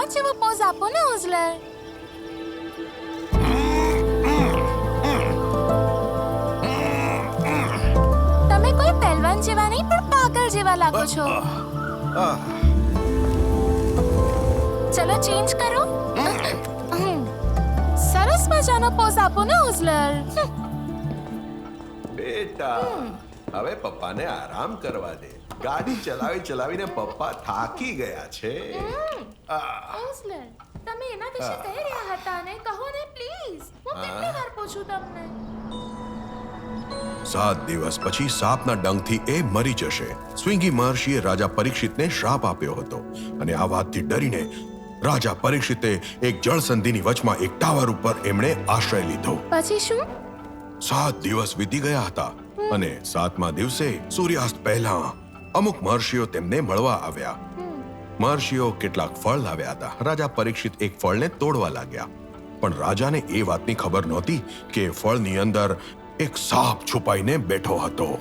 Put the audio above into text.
પહેલવાન જેવો પોઝ આપો ને ઓઝલર તમે કોઈ પહેલવાન જેવા નહીં પણ પાગલ જેવા લાગો છો ચલો ચેન્જ કરો સરસ મજાનો પોઝ આપો ને ઓઝલર બેટા હવે પપ્પાને આરામ કરવા દે ગાડી ચલાવી ચલાવીને પપ્પા થાકી ગયા છે આહ, ઓઝલર તમે એના વિશે કહી રહ્યા હતા ને કહો ને પ્લીઝ હું. કેટલી વાર પૂછું તમને? સાત દિવસ પછી સાપના ડંખથી એ મરી જશે. સ્વિંગી મહર્ષિએ રાજા પરીક્ષિતને શ્રાપ આપ્યો હતો અને આ વાતથી ડરીને રાજા પરીક્ષિતે એક જળસંધિની વચમાં એક ટાવર ઉપર એમણે આશ્રય લીધો. પછી શું? સાત દિવસ વીતી ગયા હતા અને સાતમા દિવસે સૂર્યાસ્ત પહેલા અમુક મહર્ષિઓ તેમને મળવા આવ્યા. મહર્ષિઓ કેટલાક ફળ લાવ્યા હતા. રાજા પરીક્ષિત એક ફળને તોડવા લાગ્યા. પણ રાજાને એ વાતની ખબર નહોતી કે ફળની અંદર એક સાપ છુપાઈને બેઠો હતો.